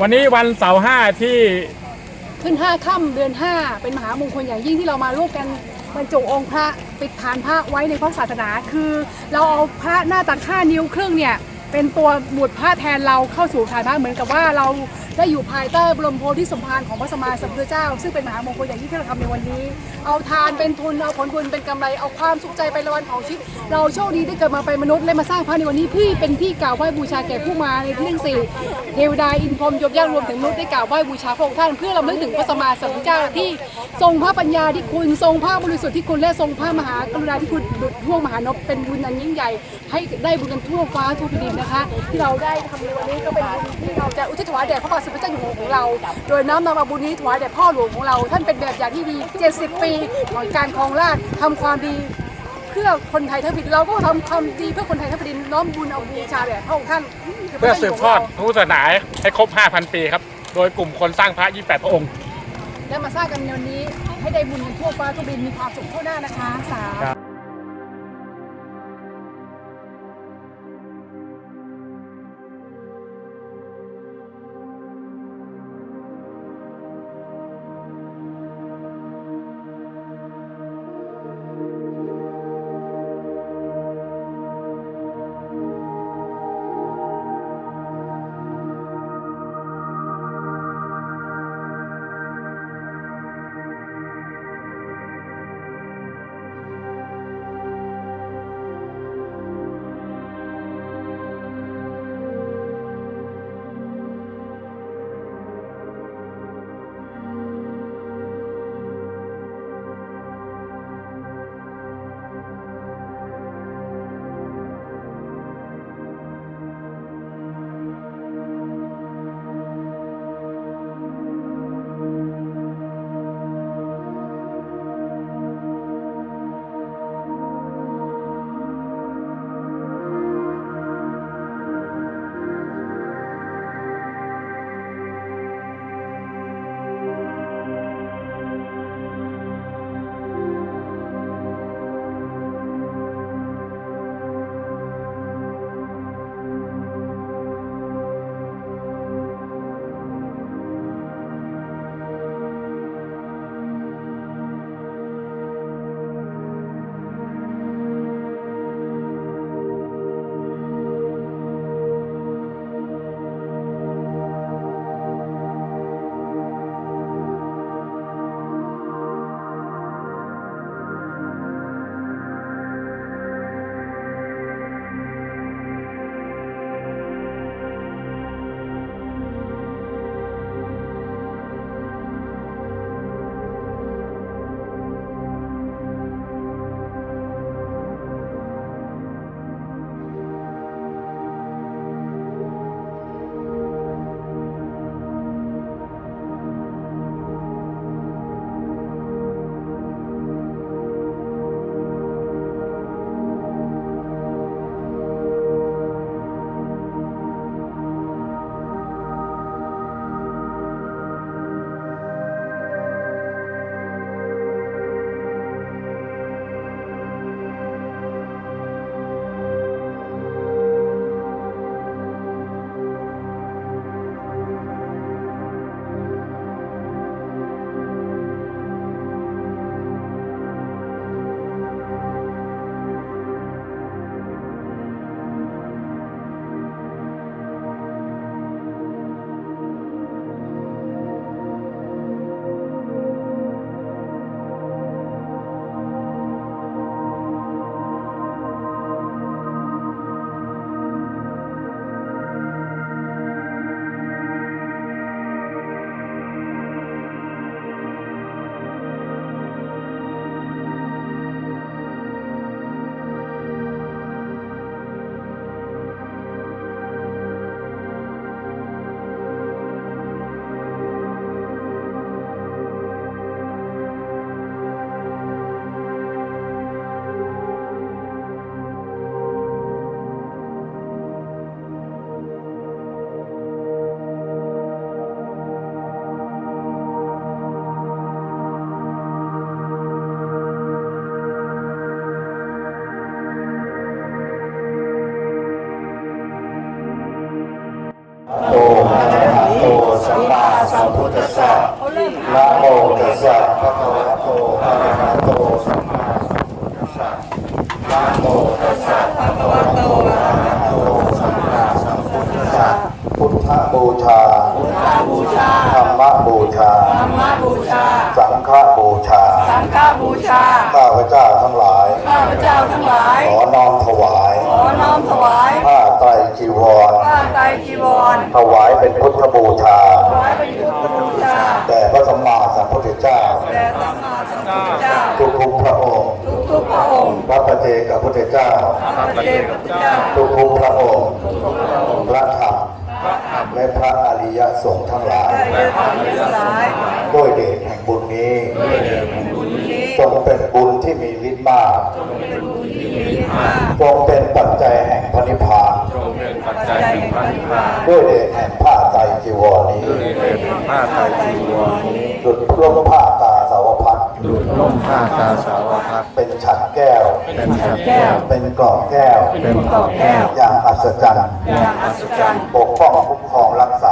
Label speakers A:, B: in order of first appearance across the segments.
A: วันนี้วันเสาร์ห้าที่
B: ขึ้นห้าค่ำเดือนห้าเป็นมหามงคลอย่างยิ่งที่เรามาร่วมกันบรรจุองค์พระปิดฐานพระไว้ในพระศาสนา คือ เราเอาพระหน้าตักห้านิ้วครึ่งเนี่ย เป็นตัวบวชพระแทนเราเข้าสู่ฐานะเหมือนกับว่าเราได้อยู่ภายใต้บรมโพธิสมภารของพระสมมาสัมพุทธเจ้า ซึ่งเป็นมหามงคลอย่างยิ่งที่เราทำในวันนี้ เอาทานเป็นทุนเอาผลบุญเป็นกำไรเอาความสุขใจเป็นรางวัลของชีวิตเราโชคดีได้เกิดมาเป็นมนุษย์และมาสร้างพระในวันนี้พื่เป็นที่กล่าวไหว้บูชาแก่ผู้มาในที่ทั้งสี่เทวดาอินพรมยมย่างรวมถึงมนุษย์ได้กล่าวไหว้บูชาพระองค์ท่านเพื่อเราเลิกถึงพระสมมาสัมพุทธเจ้าที่ทรงพระปัญญาที่คุณทรงพระบริสุทธิ์ที่คุณและทรงพระมหากรุณาที่คุณดุจท่วงมหานพเป็นบุญอันยิ่งใหญ่ ให้ได้บุญกันทั่วฟ้าทั่วแผ่นดินนะคะ ที่เราได้ทำในวันนี้ก็เป็นบุญที่เราจะอุทิศถวายแด่พระบาทสมเด็จเจ้าอยู่หัวของเรา โดยน้อมนำเอาบุญนี้ถวายแด่พ่อหลวงของเรา ท่านเป็นแบบอย่างที่ดี 70 ปีของการครองราชย์ทำความดีเพื่อคนไทยทั้งแผ่นดินเราก็ทำความดีเพื่อคนไทยทั้งแผ่นดินน้อมบุญเอาบูชาแด่พระองค์ท่าน
A: เพื่อสืบทอดพระพุทธศาสนาให้ครบ 5,000 ปีครับ โดยกลุ่มคนสร้างพระ 28 พระองค์
B: และมาสร้างกันในวันนี้ให้ได้บุญกันทั่วฟ้าทั่วดินมีความสุขทั่วหน้านะคะสาธุ
C: นะโมตัสสะภะคะวะโตอะระหะโตสัมมาสัมพุทธัสสะนะโมตัสสะภะคะวะโตอะระหะโตสัมมาสัมพุทธัสสะพุทธบูชาพุทธบูชาธรรมบูชาธรรมบูชา สังฆบูชา
D: สังฆบูชา
C: ข้าพเจ้าทั้งหลาย
D: ข้าพเจ้าทั้งหลาย
C: ขอน้อมถวาย
D: ขอน้อมถวาย
C: ผ้าไตร จีวร
D: ผ้าไตรจีวร
C: ถวายเป็นพุทธบูชา
D: ถวายเป็นพุทธบูชา
C: แด่พระสัมมาสัมพุทธเจ้า
D: แด่สัมมาสัมพุทธเจ้า
C: ทุกทุกๆพระองค์
D: ทุกทุกๆพระองค์
C: พระปฏิเจกพุทธเจ้า
D: พระประเดชพระพุทธเจ้า
C: ทุกทุกๆพระองค์ พระธรรมและพระอริยสงฆ์ทั้งหลาย
D: ได้เดินทางทั้งหลาย
C: ด้วยเดชแห่งบุญนี้
D: บุญนี้
C: จงเป็นบุญที่มีฤทธิ์มาก
D: เป็นบุญที่มีมาก
C: จงเป็นปัจจัยแห่งพระนิพพาน
D: ใจแห่งพระนิพพาน
C: ด้วยเดชแห่งผ้าไตรจีวรนี้
D: ผ้าไตรจีวรนี้
C: หลุดร่มผ้ากาสาวพัด
E: หลุดล่มผ้ากาสาวพัด
C: เป็นฉัดแก้ว
E: เป็นฉัด
D: แก้ว
C: เป็นกรอบแก้ว
D: เป็นกอกแก้ว
C: อย่างอัศจรรย์
D: อย่างอัศจรรย์
C: ปกป้องคุ้มครองรักษา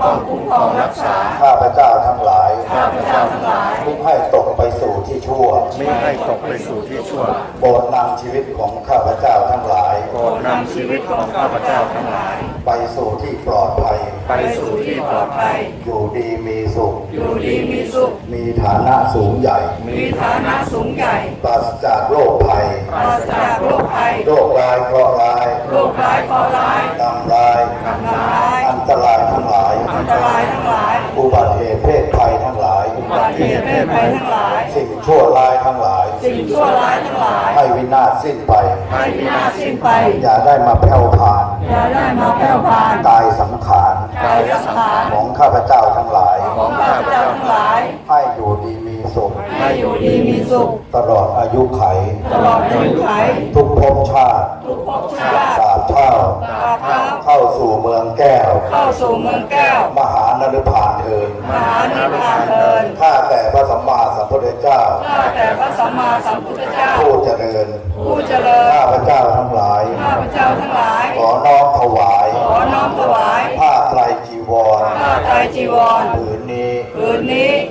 D: ปกป้องคุ้มครองรักษา
C: ข้าพเจ้าทั้งหลาย
D: ข้าพเจ้าทั้งหลาย
C: ทุกให้ตกไปสู่ที่ชั่ว
E: ไม่ให้ตกไปสู่ที่ชั่ว
C: โปรดนำชีวิตของข้าพเจ้าทั้งหลาย
E: โปรดนำชีวิตของข้าพเจ้าทั้งหลาย
C: ไปสู่ที่ปลอดภัย
E: ไปสู่ที่ปลอดภัย
C: อยู่ดีมีสุข
D: อยู่ดีมีสุข
C: มีฐานะสูงใหญ่
D: มีฐานะสูงใหญ่
C: ปราศจากโรคภัย
D: ปราศจากโรคภัย
C: โรคร้ายเคราะห์ร้าย
D: โรคร้ายเคราะห์ร้าย
C: กรรมร้าย
D: กำร้าย
C: อุบัติเหตุเพศภัยทั้งหลาย
D: อุบัติเหตุเพศภัยทั้งหลาย
C: สิ่งชั่วร้ายทั้งหลาย
D: สิ่งชั่วร้ายทั้งหลาย
C: ให้วินาศสิ้นไป
D: ให้วินาศสิ้นไป
C: อย่าได้มาแผ่วผ่าน
D: อย่าได้มาแผ่วพราน
C: กายสังขาร
D: กายสังขาร
C: ของข้าพเจ้าทั้งหลาย
D: ของข้าพเจ้าทั้งหลาย
C: ให้อยู่ดีมี สุข
D: ให้อยู่ดีมีสุข
C: ตลอดอายุไข
D: ตลอดอายุไข
C: ทุกภพชาติ
D: ทุกภพชาติ
C: ตราบเท่า
D: ตราบเท่า
C: เข้าสู่เมืองแก้ว
D: เข้าสู่เมืองแก้ว
C: มหานรพานเทิน
D: มหานิพพานเทิน
C: ข้าแต่พระสัมมาสัมพุทธเจ้า
D: ข้าแต่พระสัมมาสัมพุทธเจ้า
C: ผู้เจริญ
D: ผู้เจริญ
C: ข้าพเจ้าทั้งหลาย
D: ข้าพเจ้าทั้งหลาย
C: ขอน้อมถวาย
D: ขอน้อมถวาย
C: ผ้าไตรจีวร
D: ผ้าไตรจีวร
C: ผืนนี้
D: ผืนนี้
C: แ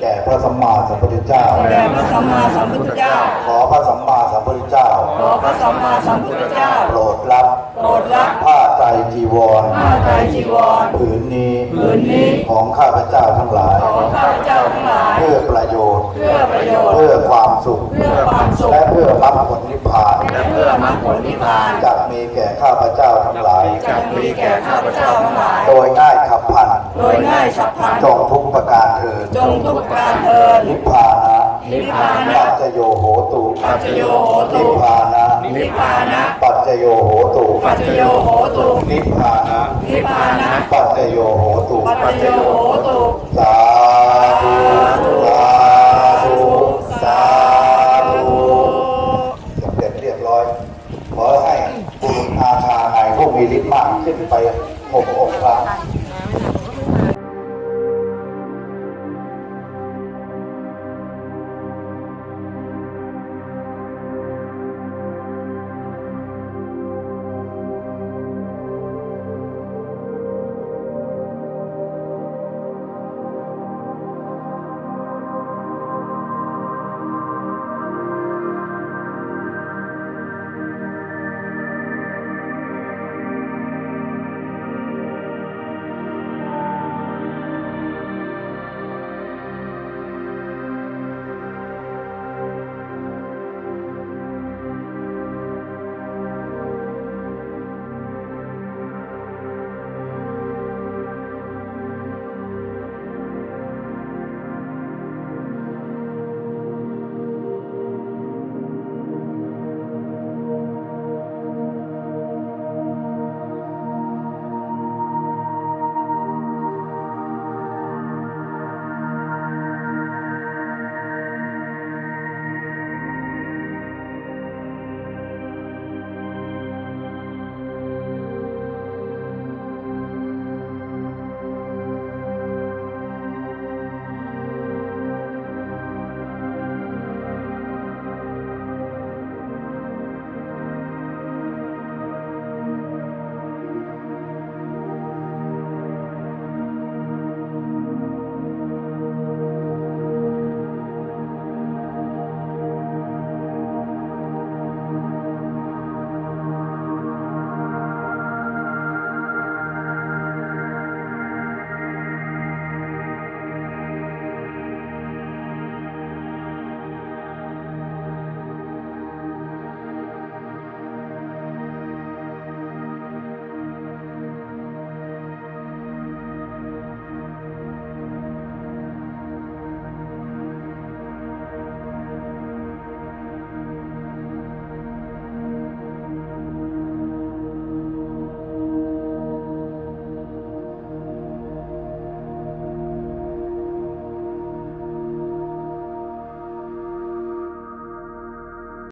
C: ด่พระสัมมาสัมพุทธเจ้า
D: แด่พระสัมมาสัมพุทธเจ้า
C: ขอพระสัมมาสัมพุทธเจ้า
D: ขอพระสัมมาสัมพุทธเจ้า
C: โปรดรับ
D: โปรดรับ
C: ผ้าไตรจีวร
D: ผ้าไตรจีวร
C: ผืนนี้
D: ผืนนี้
C: ของข้าพเจ้าทั้งหลาย
D: ของข้าพเจ้าทั้งหลาย
C: เพื่อประโยชน์
D: เพื่อประโยชน์
C: เพื่อความสุข
D: เพื่อความสุข
C: และเพื่อมรรคผลนิพพ
D: ลนิพพาน
C: จะมีแก่ข้าพเจ้าทั้งหลาย
D: จะมีแก่ข้าพเจ้าทั้งหลาย
C: โดยง่ายขับพัน
D: โดยง่ายฉับพลัน
C: จงทุกประการเถิด
D: จงทุกประการเทิน
C: นิพพานะ
D: นิพพานะ
C: ปัจจโยโหตุ
D: ปัจจโยโหตุ
C: นิพพานะ
D: นิพพานะ
C: ปัจจโยโหตุ
D: ปัจจโยโหตุ
C: นิพพานะ
D: นิพพานะ
C: ปัจจโยโหตุ
D: ปัจจโยโห
C: ขึ้นไปหกองค์พระ